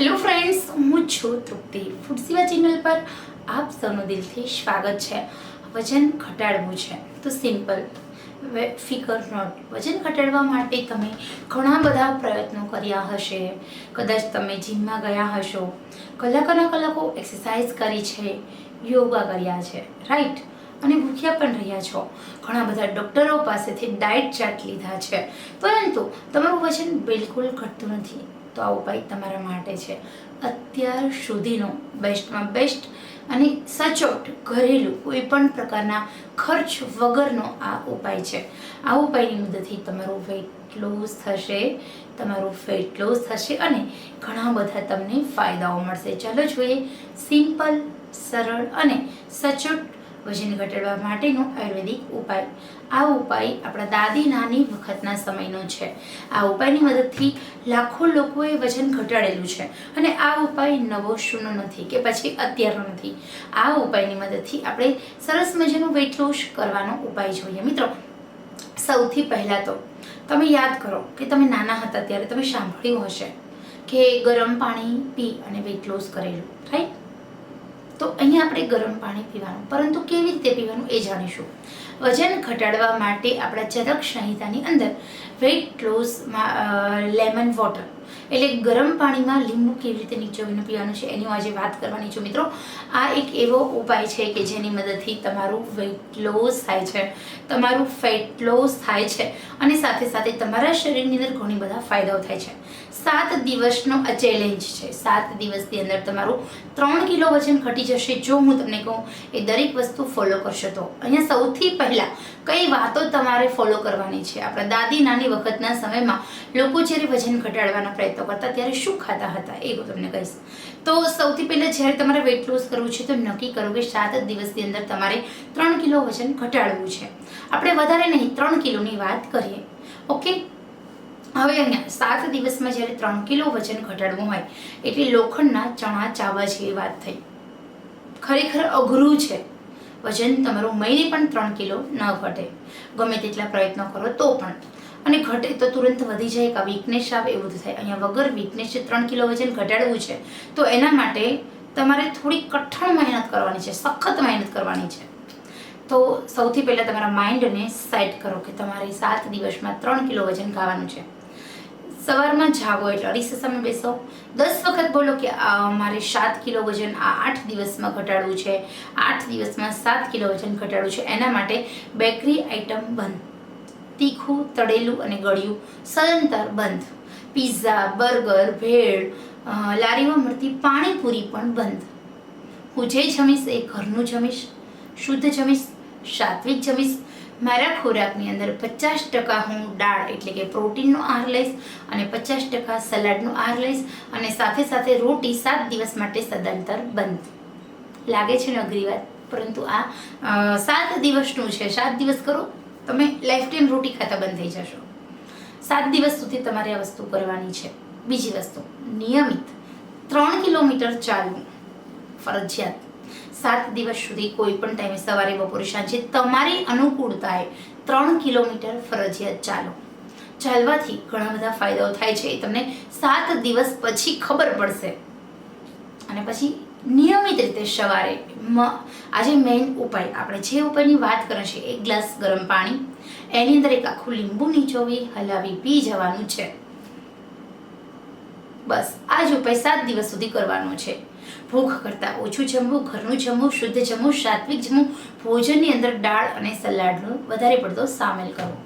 Hello friends હું છું તૃપ્તિ. Food સેવા ચેનલ પર આપ સૌનું દિલથી સ્વાગત છે. વજન ઘટાડવું છે. તો સિમ્પલ ફિકર નોટ વજન ઘટાડવા માટે તમે ઘણા બધા પ્રયત્નો કર્યા હશે. કદાચ તમે જીમમાં ગયા હશો. કલાકોના કલાકો એક્સરસાઇઝ કરી છે. યોગા કર્યા છે. રાઈટ અને ભૂખ્યા પણ રહ્યા છો. ઘણા બધા ડૉક્ટરો પાસેથી ડાયટ ચાર્ટ લીધા છે. પરંતુ તમારું વજન બિલકુલ ઘટતું નથી. તો આ ઉપાય તમારા માટે છે. અત્યાર સુધીનો બેસ્ટમાં બેસ્ટ અને સચોટ ઘરેલું કોઈ પણ પ્રકારના ખર્ચ વગરનો આ ઉપાય છે. આ ઉપાયની મદદથી તમારું વેઇટ લોસ થશે, તમારું ફેટ લોસ થશે અને ઘણા બધા તમને ફાયદાઓ મળશે. ચાલો જોઈએ સિમ્પલ સરળ અને સચોટ વજન ઘટાડવા માટેનો આયુર્વેદિક ઉપાય. આ ઉપાય આપણા દાદી નાની વખતના સમયનો છે. આ ઉપાયની મદદથી લાખો લોકોએ વજન ઘટાડેલું છે અને આ ઉપાય નવો શૂનો નથી કે પછી અત્યારનો નથી. આ ઉપાયની મદદથી આપણે સરસ મજાનું વેઇટ લોસ કરવાનો ઉપાય જોઈએ. મિત્રો, સૌથી પહેલાં તો તમે યાદ કરો કે તમે નાના હતા ત્યારે તમે સાંભળ્યું હશે કે ગરમ પાણી પી અને વેઇટ લોસ કરેલું રાઈટ તો અહીંયા આપણે ગરમ પાણી પીવાનું, પરંતુ કેવી રીતે પીવાનું એ જાણીશું. વજન ઘટાડવા માટે આપણા ચરક સંહિતાની અંદર વેઇટ લોસમાં લેમન વોટર એટલે ગરમ પાણીમાં લીંબુ કેવી રીતે નીચોવીને પીવાનું છે એની હું આજે વાત કરવાની છું મિત્રો. આ એક એવો ઉપાય છે કે જેની મદદથી તમારું વેઇટ લોસ થાય છે, તમારું ફેટ લોસ થાય છે, અને સાથે સાથે તમારા શરીરની અંદર ઘણી બધા ફાયદાઓ થાય છે. સાત દિવસનો આ ચેલેન્જ છે. સાત દિવસની અંદર તમારું ત્રણ કિલો વજન ઘટી જશે જો હું તમને કહું, એ દરેક વસ્તુ ફોલો કરશો તો. અહીંયા સૌથી પહેલાં કઈ વાતો તમારે ફોલો કરવાની છે? આપણા દાદી નાની વખતના સમયમાં લોકો જ્યારે વજન ઘટાડવાના પ્રયત્નો કરતા ત્યારે શું ખાતા હતા? એ હું તમને કહીશ. તો સૌથી પહેલાં જ્યારે તમારે વેટ લોસ કરવું છે તો નક્કી કરો કે સાત જ દિવસની અંદર તમારે ત્રણ કિલો વજન ઘટાડવું છે. આપણે વધારે નહીં, ત્રણ કિલોની વાત કરીએ. ઓકે? હવે અહીંયા સાત દિવસમાં જ્યારે ત્રણ કિલો વજન ઘટાડવું હોય, એટલે લોખંડના ચણા ચાવવા જેવી વાત થઈ. ખરેખર અઘરું છે. વજન તમારું મહિને પણ ત્રણ કિલો ન ઘટે. ગમે તેટલા પ્રયત્નો કરો તો પણ. અને ઘટે તો તુરંત વધી જાય કે વીકનેસ આવે એવું થાય. અહીંયા વગર વીકનેસ છે, ત્રણ કિલો વજન ઘટાડવું છે. તો એના માટે તમારે થોડી કઠણ મહેનત કરવાની છે, સખત મહેનત કરવાની છે. તો સૌથી પહેલાં તમારા માઇન્ડને સેટ કરો કે તમારે સાત દિવસમાં ત્રણ કિલો વજન ખાવાનું છે. સવારમાં જાગો એટલે અરીસા સામે બેસો. દસ વખત બોલો કે મારે સાત કિલો વજન, આ આઠ દિવસમાં ઘટાડવું છે. આઠ દિવસમાં સાત કિલો વજન ઘટાડવું છે. એના માટે બેકરી આઇટમ બંધ. તીખું, તળેલું અને ગળ્યું. સદંતર બંધ. પિઝા, બર્ગર, ભેળ લારીમાં મળતી પાણીપુરી પણ બંધ. હું જે જમીશ એ ઘરનું જમીશ. શુદ્ધ જમીશ. સાત્વિક જમીશ. મારા ખોરાકની અંદર પચાસ ટકા હું દાળ એટલે કે પ્રોટીનનો આહાર લઈશ અને પચાસ ટકા સલાડનો આહાર લઈશ અને સાથે સાથે રોટી સાત દિવસ માટે સદંતર બંધ. લાગે છે ને અઘરી વાત? પરંતુ આ સાત દિવસનું છે. સાત દિવસ કરો, તમે લાઈફ ટાઈમ રોટી ખાતા બંધ થઈ જશો. સાત દિવસ સુધી તમારે આ વસ્તુ કરવાની છે. બીજી વસ્તુ, નિયમિત ત્રણ કિલોમીટર ચાલવું. ફરજિયાત સાત દિવસ સુધી કોઈ પણ ટાઈમે સવારે બપોરે સાંજે તમારી અનુકૂળતાએ ત્રણ કિલોમીટર ફરજિયાત ચાલો. ચાલવાથી ઘણા બધા ફાયદાઓ થાય છે. એ તમને સાત દિવસ પછી ખબર પડશે. અને પછી નિયમિત રીતે સવારે આજે મેઇન ઉપાય, આપણે જે ઉપાયની વાત કરે છે એક ગ્લાસ ગરમ પાણી, એની અંદર એક આખું લીંબુ નીચોવી, હલાવી, પી જવાનું છે. બસ, આ જ ઉપાય સાત દિવસ સુધી કરવાનો છે. ભૂખ કરતાં ઓછું જમવું, ઘરનું જમવું, શુદ્ધ જમવું, સાત્વિક જમવું, ભોજનની અંદર દાળ અને સલાડનો વધારે પડતો સામેલ કરવો.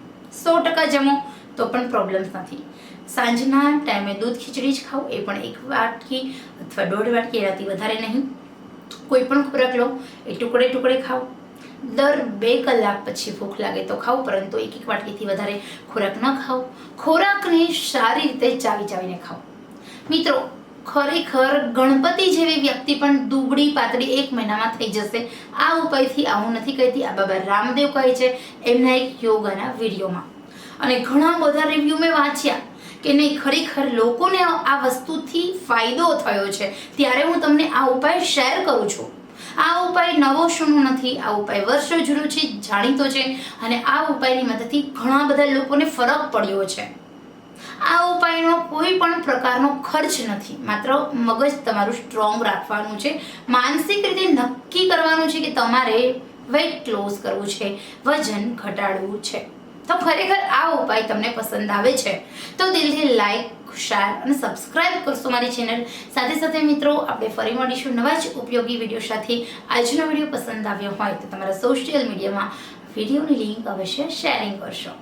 સો ટકા જમો તો પણ પ્રોબ્લેમ્સ નથી. સાંજના ટાઈમે દૂધ ખીચડી જ ખાઓ, એ પણ એક વાટકી અથવા દોઢ વાટકી, એનાથી વધારે નહીં. કોઈ પણ ખોરાક લો, એ ટુકડે ટુકડે ખાઓ. દર બે કલાક પછી ભૂખ લાગે તો ખાઓ, પરંતુ એક એક વાટકીથી વધારે ખોરાક ન ખાઓ. ખોરાકને સારી રીતે ચાવી ચાવીને ખાઓ. મિત્રો ખરેખર ગણપતિ જેવી વ્યક્તિ પણ દુબળી પાતળી એક મહિનામાં થઈ જશે. આ ઉપાયથી આવું નથી કહેતી, આ બાબા રામદેવ કહે છે એમના એક યોગાના વિડીયોમાં. અને ઘણા બધા રિવ્યૂ મેં વાંચ્યા કે નહીં, ખરેખર લોકોને આ વસ્તુથી ફાયદો થયો છે. ત્યારે હું તમને આ ઉપાય શેર કરું છું. આ ઉપાય નવો શૂનો નથી, આ ઉપાય વર્ષો જૂનો છે, જાણીતો છે અને આ ઉપાયની મદદથી ઘણા બધા લોકોને ફરક પડ્યો છે. આ ઉપાયનો કોઈ પણ પ્રકારનો ખર્ચ નથી. માત્ર મગજ તમારું સ્ટ્રોંગ રાખવાનું છે. માનસિક રીતે નક્કી કરવાનું છે કે તમારે વેઇટ લોસ કરવું છે, વજન ઘટાડવું છે. તો ખરેખર આ ઉપાય તમને પસંદ આવે છે. તો દિલથી લાઈક શેર અને સબસ્ક્રાઇબ કરશો મારી ચેનલ સાથે સાથે મિત્રો, આપણે ફરી મળીશું નવા જ ઉપયોગી વીડિયો સાથે. આજનો વીડિયો પસંદ આવ્યો હોય તો તમારા સોશિયલ મીડિયામાં વિડીયોની લિંક અવશ્ય શેરિંગ કરશો.